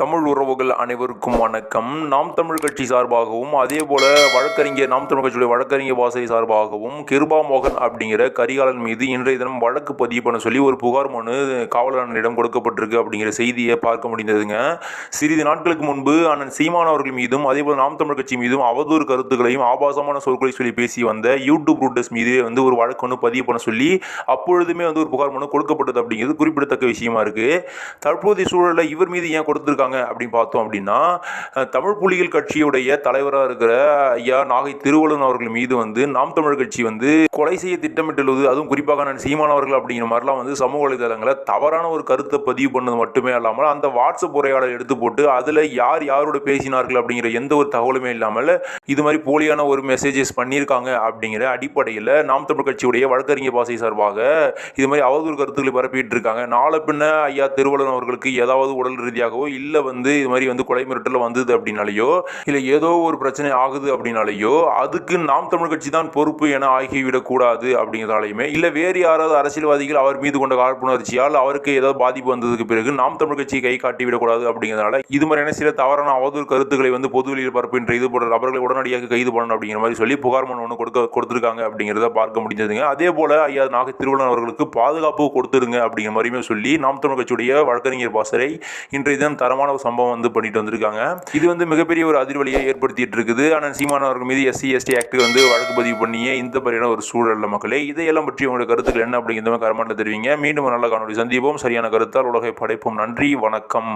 தமிழ் உறவுகள் அனைவருக்கும் வணக்கம். நாம் தமிழ் கட்சி சார்பாகவும் அதே போல் வழக்கறிஞர் நாம் தமிழ் கட்சியுடைய வழக்கறிஞர் வாசை சார்பாகவும் கிருபா மோகன் அப்படிங்கிற கரிகாலன் மீது இன்றைய தினம் வழக்கு பதிவு பண்ண சொல்லி ஒரு புகார் மனு காவலனிடம் கொடுக்கப்பட்டிருக்கு அப்படிங்கிற செய்தியை பார்க்க முடிந்ததுங்க. சிறிது நாட்களுக்கு முன்பு அண்ணன் சீமான் அவர்கள் மீதும் அதே போல் நாம் தமிழ் கட்சி மீதும் அவதூறு கருத்துக்களையும் ஆபாசமான சொற்களை சொல்லி பேசி வந்த யூடியூப் ரூட்டர்ஸ் மீது வந்து ஒரு வழக்கு ஒன்று பதிவு பண்ண சொல்லி அப்பொழுதுமே வந்து ஒரு புகார் மனு கொடுக்கப்பட்டது அப்படிங்கிறது குறிப்பிடத்தக்க விஷயமா இருக்குது தற்போதைய சூழலில் இவர் மீது ஏன் கொடுத்துருக்காங்க அப்படின்னு பார்த்தோம் அப்படின்னா தமிழ் புலிகள் கட்சியுடைய தலைவராக இருக்கிற ஐயா நாகை திருவள்ளுவன் அவர்கள் மீது வந்து நாம் தமிழ் கட்சி வந்து கொலை செய்ய திட்டமிட்டுள்ளது. அதுவும் குறிப்பாக நான் சீமான் அவர்கள் அப்படிங்கிற மாதிரிலாம் வந்து சமூக வலைதளங்களில் தவறான ஒரு கருத்தை பதிவு பண்ணது மட்டுமே இல்லாமல் அந்த வாட்ஸ்அப் உரையாடல் எடுத்து போட்டு அதில் யார் யாரோட பேசினார்கள் அப்படிங்கிற எந்த ஒரு தகவலுமே இல்லாமல் இது மாதிரி போலியான ஒரு மெசேஜஸ் பண்ணியிருக்காங்க அப்படிங்கிற அடிப்படையில் நாம் தமிழ் கட்சியுடைய வழக்கறிஞர் பாசை சார்பாக இது மாதிரி அவதூறு கருத்துக்களை பரப்பிட்டு இருக்காங்க. நாளை பின்ன ஐயா திருவள்ளுவன் அவர்களுக்கு ஏதாவது உடல் ரீதியாகவோ இல்லை வந்து இது மாதிரி வந்து கொலை மிரட்டல் வந்தது அப்படின்னாலேயோ இல்லை ஏதோ ஒரு பிரச்சனை ஆகுது அப்படின்னாலேயோ அதுக்கு நாம் தமிழ் கட்சி தான் பொறுப்பு என ஆகிவிடக்கூடாது அப்படிங்கிறதாலையுமே இல்லை வேறு யாராவது அரசியல்வாதிகள் அவர் மீது கொண்ட காழ்ப்புணர்ச்சியால் அவருக்கு ஏதாவது பாதிப்பு வந்ததுக்கு பிறகு நாம் தமிழ் கட்சியை கை காட்டி விடக்கூடாது அப்படிங்கிறதுனால இது மாதிரியான சில தவறான அவதூறு கருத்துக்களை வந்து பொது வெளியில் பரப்புகின்ற இது போன்ற நபர்களை உடனடியாக கைது பண்ணணும் அப்படிங்கிற மாதிரி சொல்லி புகார் மனு ஒன்று கொடுக்க கொடுத்துருக்காங்க அப்படிங்கிறத பார்க்க முடிஞ்சதுங்க. அதே போல ஐயா நாகை திருவள்ளுவர் அவர்களுக்கு பாதுகாப்பு கொடுத்துருங்க அப்படிங்கிற மாதிரியுமே சொல்லி நாம் தமிழ் கட்சியுடைய வழக்கறிஞர் பாசரை இன்றைய தினம் தரமான ஒரு சம்பவம் வந்து பண்ணிட்டு வந்திருக்காங்க. இது வந்து மிகப்பெரிய ஒரு அதிர்வலியை ஏற்படுத்திட்டு இருக்குது ஆனால் சீமான் அவர்கள் மீது எஸ்சி எஸ்டி ஆக்ட் வந்து வழக்கு பதிவு பண்ணியே இந்த மாதிரியான ஒரு சூழல்ல மக்களே இதையெல்லாம் பற்றி உங்களுடைய கருத்துக்கள் என்ன அப்படிங்கிற மாதிரி தெரிவிங்க. மீண்டும் ஒரு நல்ல காணொலி சந்திப்போம். சரியான கருத்தால் உலகை படைப்போம். நன்றி வணக்கம்.